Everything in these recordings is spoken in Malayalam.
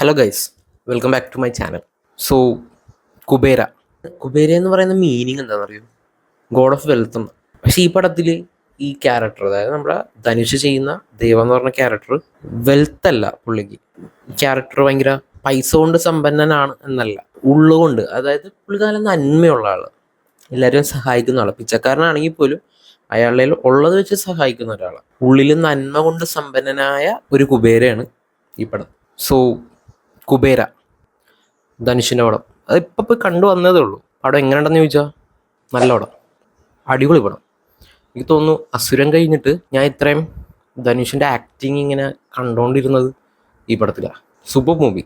Hello guys welcome back to my channel so Kubera Kubera എന്ന് പറയുന്ന മീനിങ് എന്താണെന്ന് അറിയോ ഗോഡ് ഓഫ് വെൽത്ത് എന്ന്. പക്ഷേ ഈ പടത്തിൽ ഈ ക്യാരക്ടർ അതായത് നമ്മുടെ ധനുഷ് ചെയ്യുന്ന ദൈവം എന്ന് പറഞ്ഞ ക്യാരക്ടർ വെൽത്ത് അല്ല പുള്ളിക്ക്. ക്യാരക്ടർ ഭയങ്കര പൈസ കൊണ്ട് സമ്പന്നനാണ് എന്നല്ല. ഉള്ളുകൊണ്ട് അതായത് പുള്ളിക്കാലം നന്മയുള്ള ആൾ എല്ലാവരും സഹായിക്കുന്ന ആൾ പിച്ചക്കാരനാണെങ്കിൽ പോലും അയാളുടെ ഉള്ളത് വെച്ച് സഹായിക്കുന്ന ഒരാൾ ഉള്ളിൽ നന്മ കൊണ്ട് സമ്പന്നനായ ഒരു കുബേരയാണ് ഈ പടം. സോ കുബേര ധനുഷിന്റെ പടം. അത് ഇപ്പം പോയി കണ്ടു വന്നതേ ഉള്ളൂ. പടം എങ്ങനെയുണ്ടെന്ന് ചോദിച്ചാൽ നല്ല പടം. അടിപൊളി പടം. എനിക്ക് തോന്നുന്നു അസുരം കഴിഞ്ഞിട്ട് ഞാൻ ഇത്രയും ധനുഷിന്റെ ആക്ടിങ് ഇങ്ങനെ കണ്ടുകൊണ്ടിരുന്നത് ഈ പടത്തിലാണ് സൂപ്പർ മൂവി.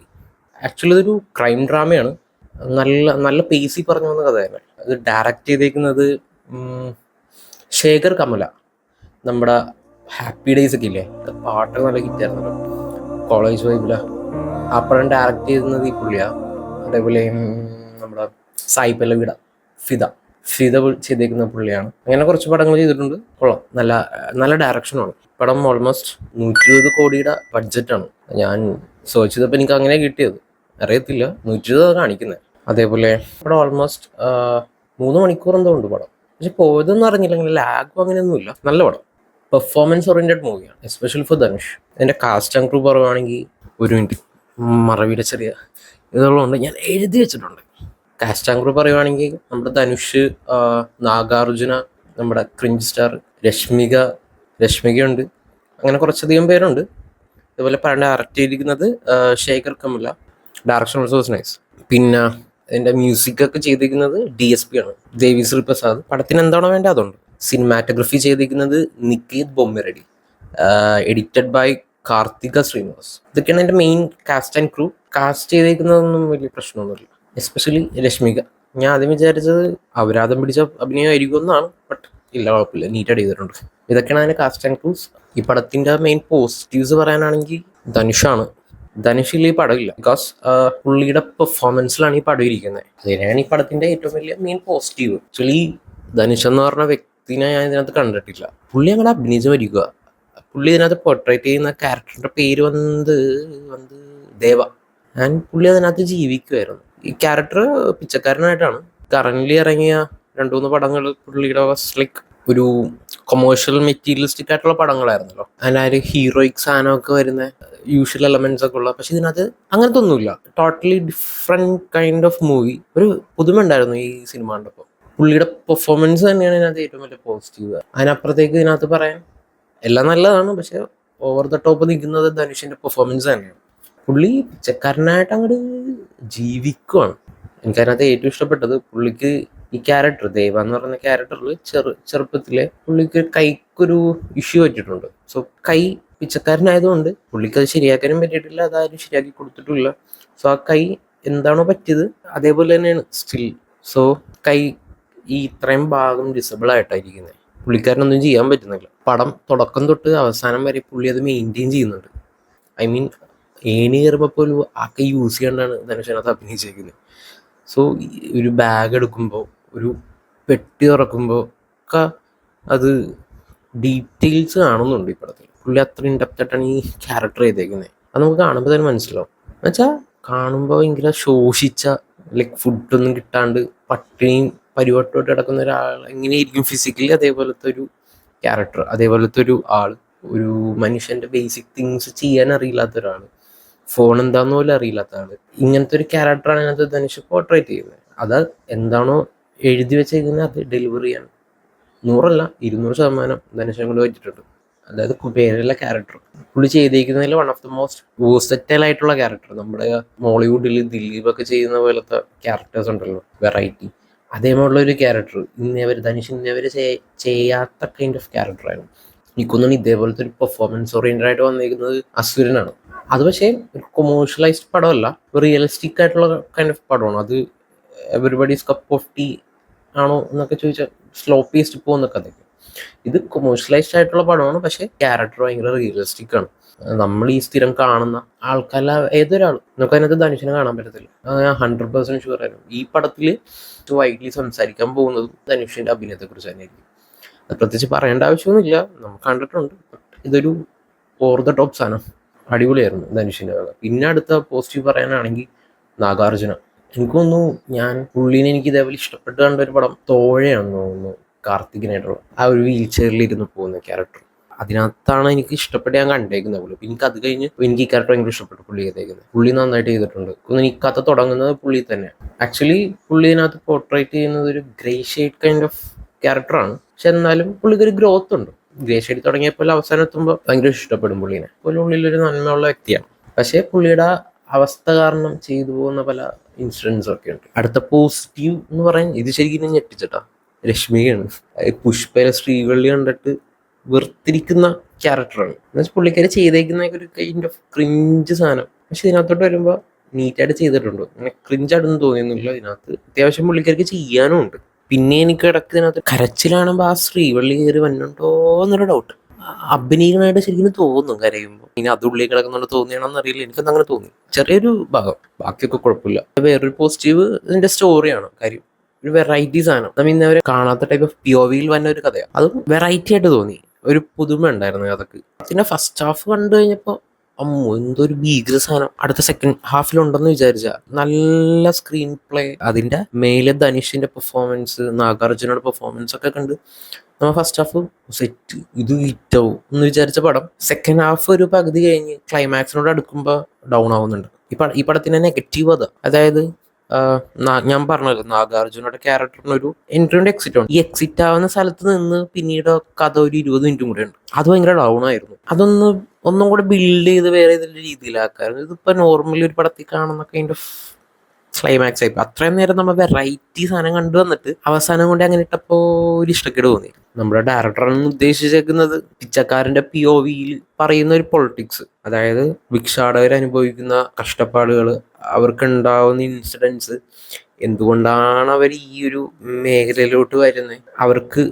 ആക്ച്വലി ഇതൊരു ക്രൈം ഡ്രാമയാണ് നല്ല നല്ല പേസി പറഞ്ഞു വന്ന കഥയാണ് അത് ഡയറക്റ്റ് ചെയ്തേക്കുന്നത് ശേഖർ കമല. നമ്മുടെ ഹാപ്പി ഡേയ്സ് ഒക്കെ ഇല്ലേ? പാട്ടൊക്കെ നല്ല ഹിറ്റായിരുന്നല്ലോ കോളേജ് വൈബില ആ ഡയറക്റ്റ് ചെയ്യുന്നത് ഈ പുള്ളിയാ. അതേപോലെ നമ്മുടെ സായിപ്പല്ല വിട ഫിദ. പു- ചെയ്തേക്കുന്ന പുള്ളിയാണ്. അങ്ങനെ കുറച്ച് പടങ്ങൾ ചെയ്തിട്ടുണ്ട്. കൊള്ളാം. നല്ല നല്ല ഡയറക്ഷനാണ് പടം ഓൾമോസ്റ്റ് നൂറ്റി ഇരുപത് കോടിയുടെ ബഡ്ജറ്റാണ് ഞാൻ സെർച്ച് ചെയ്തപ്പോൾ എനിക്ക് അങ്ങനെ കിട്ടിയത്. അറിയത്തില്ല. നൂറ്റി ഇരുപത് കാണിക്കുന്നത് അതേപോലെ പടം ഓൾമോസ്റ്റ് മൂന്ന് മണിക്കൂർ എന്തോ ഉണ്ട് പടം. പക്ഷെ പോയതെന്ന് അറിഞ്ഞില്ല. അങ്ങനെ ലാഗും അങ്ങനെയൊന്നുമില്ല നല്ല പടം. പെർഫോമൻസ് ഓറിയന്റഡ് മൂവിയാണ് എസ്പെഷ്യൽ ഫോർ ധനുഷ് എന്റെ കാസ്റ്റ് ആൻഡ് ക്രൂ പറയുവാണെങ്കിൽ ഒരു മിനിറ്റ്. മറവിയുടെ ചെറിയ ഇതുള്ളതുകൊണ്ട് ഞാൻ എഴുതി വെച്ചിട്ടുണ്ട്. കാസ്റ്റ് ക്രൂ പറയുവാണെങ്കിൽ നമ്മുടെ ധനുഷ് നാഗാർജുന നമ്മുടെ ക്രിഞ്ച് സ്റ്റാർ രശ്മിക രശ്മികയുണ്ട്. അങ്ങനെ കുറച്ചധികം പേരുണ്ട്. ഇതുപോലെ പടം ഡയറക്റ്റ് ചെയ്തിരിക്കുന്നത് Sekhar Kammula. Direction also was nice പിന്നെ അതിന്റെ മ്യൂസിക് ഒക്കെ ചെയ്തിരിക്കുന്നത് ഡി എസ് പി ആണ്. ദേവി ശ്രീ പ്രസാദ് പടത്തിന് എന്താണോ വേണ്ടത് അതുണ്ട്. സിനിമാറ്റോഗ്രഫി ചെയ്തിരിക്കുന്നത് Niketh ബൊമ്മിറടി. Edited by Karthika Srinivas. ഇതൊക്കെയാണ് എന്റെ main cast and crew cast ചെയ്തേക്കുന്നതൊന്നും വലിയ പ്രശ്നമൊന്നുമില്ല. എസ്പെഷ്യലി രശ്മിക. ഞാൻ ആദ്യം വിചാരിച്ചത് അപരാധം പിടിച്ച അഭിനയമായിരിക്കും എന്നാണ് ബട്ട് ഇല്ല കുഴപ്പമില്ല. നീറ്റായിട്ട് ചെയ്തിട്ടുണ്ട്. ഇതൊക്കെയാണ് അതിന്റെ കാസ്റ്റ് ആൻഡ് ക്രൂസ് ഈ പടത്തിന്റെ മെയിൻ പോസിറ്റീവ്സ് പറയാനാണെങ്കിൽ ധനുഷാണ്. ധനുഷിൽ ഈ പടമില്ല. ബിക്കോസ് പുള്ളിയുടെ പെർഫോമൻസിലാണ് ഈ പടം ഇരിക്കുന്നത്. അതിനാണ് ഈ പടത്തിന്റെ ഏറ്റവും വലിയ മെയിൻ പോസിറ്റീവ് ആക്ച്വലി ധനുഷ് എന്ന് പറഞ്ഞ വ്യക്തിനെ ഞാൻ ഇതിനകത്ത് കണ്ടിട്ടില്ല. പുള്ളി അങ്ങനെ അഭിനയിച്ച് മരിക്കുക പുള്ളി ഇതിനകത്ത് പോർട്രേറ്റ് ചെയ്യുന്ന ക്യാരക്ടറിന്റെ പേര് വന്നത് വന്ന് ദേവ. ആൻഡ് പുള്ളി അതിനകത്ത് ജീവിക്കുമായിരുന്നു ഈ ക്യാരക്ടർ പിച്ചക്കാരനായിട്ടാണ്. കറന്റ് ഇറങ്ങിയ രണ്ടു മൂന്ന് പടങ്ങൾ പുള്ളിയുടെ ലൈക്ക് ഒരു കൊമേഴ്ഷ്യൽ മെറ്റീരിയലിസ്റ്റിക് ആയിട്ടുള്ള പടങ്ങളായിരുന്നല്ലോ. അതിനൊരു ഹീറോയിക് സാധനമൊക്കെ വരുന്ന യൂഷ്വൽ എലമെന്റ്സ് ഒക്കെ ഉള്ള. പക്ഷെ ഇതിനകത്ത് അങ്ങനത്തെ ഒന്നുമില്ല. Totally different kind of movie ഒരു പുതുമ ഉണ്ടായിരുന്നു ഈ സിനിമ കണ്ടപ്പോൾ. പുള്ളിയുടെ പെർഫോമൻസ് തന്നെയാണ് ഇതിനകത്ത് ഏറ്റവും വലിയ പോസിറ്റീവ് അതിനപ്പുറത്തേക്ക് ഇതിനകത്ത് പറയാൻ എല്ലാം നല്ലതാണ് പക്ഷെ ഓവർ ദ ടോപ്പ് നിൽക്കുന്നത് ധനുഷിന്റെ പെർഫോമൻസ് തന്നെയാണ് പുള്ളി പിച്ചക്കാരനായിട്ട് അങ്ങോട്ട് ജീവിക്കുവാണ്. എനിക്കതിനകത്ത് ഏറ്റവും ഇഷ്ടപ്പെട്ടത് പുള്ളിക്ക് ഈ ക്യാരക്ടർ ദേവ എന്ന് പറയുന്ന ക്യാരക്ടറിൽ ചെറു ചെറുപ്പത്തിലെ പുള്ളിക്ക് കൈക്കൊരു ഇഷ്യൂ പറ്റിയിട്ടുണ്ട്. സോ കൈ പിച്ചക്കാരനായതുകൊണ്ട് പുള്ളിക്ക് അത് ശരിയാക്കാനും പറ്റിയിട്ടില്ല അതാരും ശരിയാക്കി കൊടുത്തിട്ടില്ല. സോ ആ കൈ എന്താണോ പറ്റിയത് അതേപോലെ തന്നെയാണ് സ്റ്റിൽ സോ കൈ ഈ ഇത്രയും ഭാഗം ഡിസബിൾ ആയിട്ടായിരിക്കുന്നത് പുള്ളിക്കാരനൊന്നും ചെയ്യാൻ പറ്റുന്നില്ല. പടം തുടക്കം തൊട്ട് അവസാനം വരെ പുള്ളി അത് മെയിന്റെയിൻ ചെയ്യുന്നുണ്ട്. ഐ മീൻ ഏണി കയറുമ്പോൾ പോലും ആക്കെ യൂസ് ചെയ്യാണ്ടാണ് ധനുഷനകത്ത് അഭിനയിച്ചേക്കുന്നത്. സോ ഒരു ബാഗ് എടുക്കുമ്പോൾ ഒരു പെട്ടി തുറക്കുമ്പോൾ ഒക്കെ അത് ഡീറ്റെയിൽസ് കാണുന്നുണ്ട് ഈ പടത്തിൽ. പുള്ളി അത്ര ഇൻഡപ്റ്റായിട്ടാണ് ഈ ക്യാരക്ടർ ചെയ്തേക്കുന്നത്. അത് നമുക്ക് കാണുമ്പോൾ തന്നെ മനസ്സിലാവും. എന്നുവെച്ചാൽ കാണുമ്പോൾ ഭയങ്കര ശോഷിച്ച ലൈക്ക് ഫുഡൊന്നും കിട്ടാണ്ട് പട്ടിണിയും പരിവട്ടമായിട്ട് കിടക്കുന്ന ഒരാൾ എങ്ങനെയായിരിക്കും ഫിസിക്കലി അതേപോലത്തെ ഒരു ക്യാരക്ടർ അതേപോലത്തെ ഒരു ആൾ ഒരു മനുഷ്യന്റെ ബേസിക് തിങ്സ് ചെയ്യാൻ അറിയില്ലാത്ത ഒരാൾ ഫോൺ എന്താന്ന് പോലും അറിയില്ലാത്ത ആൾ ഇങ്ങനത്തെ ഒരു ക്യാരക്ടറാണ് അതിനകത്ത് ധനുഷ് പോർട്രേറ്റ് ചെയ്യുന്നത്. അത് എന്താണോ എഴുതി വെച്ചേക്കുന്നത് അത് ഡെലിവറി ആണ്. നൂറല്ല ഇരുന്നൂറ് ശതമാനം ധനുഷം കൊണ്ട് വെച്ചിട്ടുണ്ട്. അതായത് കുബേരയിലെ ക്യാരക്ടർ പുള്ളി ചെയ്തേക്കുന്നതിൽ one of the most versatile ആയിട്ടുള്ള ക്യാരക്ടർ നമ്മുടെ മോളിവുഡിൽ ദിലീപ് ഒക്കെ ചെയ്യുന്ന പോലത്തെ ക്യാരക്ടേഴ്സ് ഉണ്ടല്ലോ വെറൈറ്റി അതേപോലുള്ള ഒരു ക്യാരക്ടർ ഇന്നേവർ ധനുഷ് ഇന്നേവർ ചെയ്യ- ചെയ്യാത്ത കൈൻഡ് ഓഫ് ക്യാരക്ടറായിരുന്നു എനിക്കൊന്നും ഇതേപോലത്തെ ഒരു പെർഫോമൻസ് ഓറിയന്റഡ് ആയിട്ട് വന്നിരിക്കുന്നത് അസുരനാണ്. അത് പക്ഷേ ഒരു കൊമേഴ്ഷ്യലൈസ്ഡ് പടമല്ല റിയലിസ്റ്റിക് ആയിട്ടുള്ള കൈൻഡ് ഓഫ് പടമാണ്. അത് എവറിബഡീസ് കപ്പ് ഓഫ് ടീ ആണോ എന്നൊക്കെ ചോദിച്ചാൽ സ്ലോ പേസ്റ്റ് പോകുന്നൊക്കെ അതൊക്കെ ഇത് കൊമേഴ്ഷ്യലൈസ്ഡ് ആയിട്ടുള്ള പടമാണ് പക്ഷേ ക്യാരക്ടർ ഭയങ്കര റിയലിസ്റ്റിക് ആണ്. നമ്മൾ ഈ സ്ഥിരം കാണുന്ന ആൾക്കല്ല ഏതൊരാൾ നമുക്ക് അതിനകത്ത് ധനുഷിനെ കാണാൻ പറ്റത്തില്ല. ഞാൻ ഹൺഡ്രഡ് പെർസെന്റ് ഷുവർ ആയിരുന്നു ഈ പടത്തിൽ വൈകിലി സംസാരിക്കാൻ പോകുന്നതും ധനുഷിന്റെ അഭിനയത്തെ കുറിച്ച് തന്നെയായിരിക്കും. അത് പ്രത്യേകിച്ച് പറയേണ്ട ആവശ്യമൊന്നുമില്ല. നമ്മൾ കണ്ടിട്ടുണ്ട്. ഇതൊരു ഓർ ദ ടോപ്പ് സാധനം. അടിപൊളിയായിരുന്നു ധനുഷിന്റെ വക പിന്നെ അടുത്ത പോസിറ്റീവ് പറയാനാണെങ്കിൽ നാഗാർജുന. എനിക്ക് തോന്നുന്നു ഞാൻ പുള്ളീനെ എനിക്ക് ഇതേപോലെ ഇഷ്ടപ്പെട്ട് കണ്ട ഒരു പടം തോഴയാണെന്ന് തോന്നുന്നു. കാർത്തികിനായിട്ടുള്ള ആ ഒരു വീൽ ചെയറിൽ ഇരുന്ന് പോകുന്ന ക്യാരക്ടർ അതിനകത്താണ് എനിക്ക് ഇഷ്ടപ്പെട്ട് ഞാൻ കണ്ടേക്കുന്നത് പുള്ളി. പിന്നെ എനിക്ക് അത് കഴിഞ്ഞ് എനിക്ക് ഈ ക്യാരക്ടർ ഭയങ്കര ഇഷ്ടപ്പെട്ടു പുള്ളി ചെയ്തേക്കുന്നത്. പുള്ളി നന്നായിട്ട് ചെയ്തിട്ടുണ്ട്. ഈ കഥ തുടങ്ങുന്നത് പുള്ളി തന്നെ. ആക്ച്വലി പുള്ളി ഇതിനകത്ത് പോർട്രേറ്റ് ചെയ്യുന്നത് ഒരു ഗ്രേ ഷെയ്ഡ് കൈൻഡ് ഓഫ് ക്യാരക്ടറാണ് പക്ഷെ എന്നാലും പുള്ളിക്ക് ഒരു ഗ്രോത്ത് ഉണ്ട്. ഗ്രേ ഷെയ്ഡ് തുടങ്ങിയപ്പോൾ അവസാനം എത്തുമ്പോൾ ഭയങ്കര ഇഷ്ടപ്പെടും പുള്ളീനെ. പുള്ളി ഉള്ളിലൊരു നന്മയുള്ള വ്യക്തിയാണ്. പക്ഷേ പുള്ളിയുടെ അവസ്ഥ കാരണം ചെയ്തു പോകുന്ന പല ഇൻസിഡൻസും ഒക്കെ ഉണ്ട്. അടുത്ത പോസിറ്റീവ് എന്ന് പറയാൻ ഇത് ശരിക്കും ഞെട്ടിച്ചിട്ടാ. രശ്മികയാണ് അതായത് പുഷ്പയിലെ ശ്രീവള്ളി കണ്ടിട്ട് വെറുത്തിരിക്കുന്ന ക്യാരക്ടറാണ്. എന്നുവെച്ചാൽ പുള്ളിക്കാരെ ചെയ്തേക്കുന്ന ഒരു കൈൻഡ് ഓഫ് ക്രിഞ്ച് സാധനം. പക്ഷെ ഇതിനകത്തോട്ട് വരുമ്പോൾ നീറ്റായിട്ട് ചെയ്തിട്ടുണ്ട്. അങ്ങനെ ക്രിഞ്ചായിട്ടൊന്നും തോന്നിയൊന്നുമില്ല ഇതിനകത്ത്. അത്യാവശ്യം പുള്ളിക്കാർക്ക് ചെയ്യാനും ഉണ്ട്. പിന്നെ എനിക്ക് ഇടയ്ക്ക് ഇതിനകത്ത് കരച്ചിലാണെങ്കിൽ ആ ശ്രീവള്ളി കയറി വന്നുണ്ടോ എന്നൊരു ഡൗട്ട് അഭിനയിക്കണായിട്ട് ശരിക്കും തോന്നും കരയുമ്പോൾ ഇനി അത് ഉള്ളിൽ കിടക്കുന്നുണ്ട് തോന്നിയാണെന്ന് അറിയില്ല. എനിക്കൊന്നും അങ്ങനെ തോന്നി. ചെറിയൊരു ഭാഗം. ബാക്കിയൊക്കെ കുഴപ്പമില്ല. വേറൊരു പോസിറ്റീവ് ഇതിന്റെ സ്റ്റോറിയാണ് കാര്യം. ഒരു വെറൈറ്റി സാധനം. നമ്മൾ ഇന്നവരെ കാണാത്ത ടൈപ്പ് ഓഫ് പി ഒ വിയിൽ വന്ന ഒരു കഥയാണ് അതും വെറൈറ്റി ആയിട്ട് തോന്നി. ഒരു പുതുമ ഉണ്ടായിരുന്നു കഥക്ക് പിന്നെ ഫസ്റ്റ് ഹാഫ് കണ്ടു കഴിഞ്ഞപ്പോൾ അമ്മോ എന്തൊരു ഭീകര സാധനം. അടുത്ത സെക്കൻഡ് ഹാഫിലുണ്ടെന്ന് വിചാരിച്ച നല്ല സ്ക്രീൻ പ്ലേ അതിന്റെ മേലെ ധനുഷിന്റെ പെർഫോമൻസ് നാഗാർജുനയുടെ പെർഫോമൻസ് ഒക്കെ കണ്ട് നമ്മൾ ഫസ്റ്റ് ഹാഫ് സെറ്റ് ഇത് ഹിറ്റാവും എന്ന് വിചാരിച്ച പടം സെക്കൻഡ് ഹാഫ് ഒരു പകുതി കഴിഞ്ഞ് ക്ലൈമാക്സിനോട് അടുക്കുമ്പോൾ ഡൗൺ ആവുന്നുണ്ട്. ഈ പട ഈ പടത്തിന്റെ നെഗറ്റീവ് അതാ. അതായത് ഞാൻ പറഞ്ഞല്ലോ നാഗാർജുനയുടെ ക്യാരക്ടറിന് ഒരു എൻട്രി ഉണ്ട്. എക്സിറ്റ് ഉണ്ട് ഈ എക്സിറ്റ് ആവുന്ന സ്ഥലത്ത് നിന്ന് പിന്നീട് കഥ ഒരു ഇരുപത് മിനിറ്റും കൂടെ ഉണ്ട്. അത് ഭയങ്കര ഡൗൺ ആയിരുന്നു. അതൊന്ന് ഒന്നും കൂടെ ബിൽഡ് ചെയ്ത് വേറെ ഏതെങ്കിലും രീതിയിലാക്കാറ് ഇതിപ്പോ നോർമലി ഒരു പടത്തിൽ കാണുന്നൊക്കെ അതിന്റെ ക്ലൈമാക്സ് ആയി. അത്രയും നേരം നമ്മൾ വെറൈറ്റി സാധനം കണ്ടു വന്നിട്ട് അവസാനം കൊണ്ട് അങ്ങനെ ഇട്ടപ്പോ ഒരു ഇഷ്ടക്കേട് തോന്നി. നമ്മുടെ ഡയറക്ടറാണ് ഉദ്ദേശിച്ചേക്കുന്നത് പിച്ചക്കാരന്റെ പി ഒ വിയിൽ പറയുന്ന ഒരു പൊളിറ്റിക്സ് അതായത് ഭിക്ഷാടകർ അനുഭവിക്കുന്ന കഷ്ടപ്പാടുകൾ അവർക്ക് ഉണ്ടാവുന്ന ഇൻസിഡൻസ് എന്തുകൊണ്ടാണ് അവർ ഈ ഒരു മേഖലയിലോട്ട് വരുന്നത്? അവർക്ക്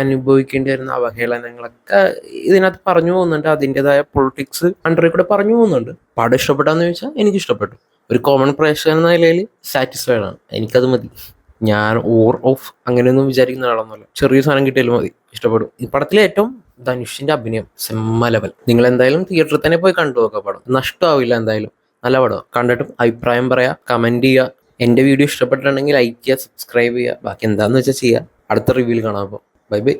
അനുഭവിക്കേണ്ടി വരുന്ന അവഹേളനങ്ങളൊക്കെ ഇതിനകത്ത് പറഞ്ഞു പോകുന്നുണ്ട്. അതിന്റെതായ പൊളിറ്റിക്സ് അണ്ടറിൽ കൂടെ പറഞ്ഞു പോകുന്നുണ്ട്. പടം ഇഷ്ടപ്പെട്ടാന്ന് ചോദിച്ചാൽ എനിക്ക് ഇഷ്ടപ്പെട്ടു ഒരു കോമൺ പ്രേക്ഷകൻ എന്ന നിലയിൽ സാറ്റിസ്ഫൈഡ് ആണ്. എനിക്കത് മതി. ഞാൻ ഓർ ഓഫ് അങ്ങനെയൊന്നും വിചാരിക്കുന്ന ആളൊന്നുമല്ല. ചെറിയ സാധനം കിട്ടിയാലും മതി. ഇഷ്ടപ്പെടും. ഈ പടത്തിലെ ഏറ്റവും ധനുഷിന്റെ അഭിനയം സെമ്മ ലെവൽ നിങ്ങൾ എന്തായാലും തിയേറ്ററിൽ തന്നെ പോയി കണ്ടു നോക്കുക പടം. നഷ്ടമാവില്ല എന്തായാലും. നല്ല പടം കണ്ടിട്ടും അഭിപ്രായം പറയാ കമന്റ് ചെയ്യുക എന്റെ വീഡിയോ ഇഷ്ടപ്പെട്ടിട്ടുണ്ടെങ്കിൽ ലൈക്ക് ചെയ്യുക സബ്സ്ക്രൈബ് ചെയ്യുക ബാക്കി എന്താന്ന് വെച്ചാൽ ചെയ്യുക അടുത്ത റിവ്യൂവിൽ കാണാം അപ്പോൾ. Bye bye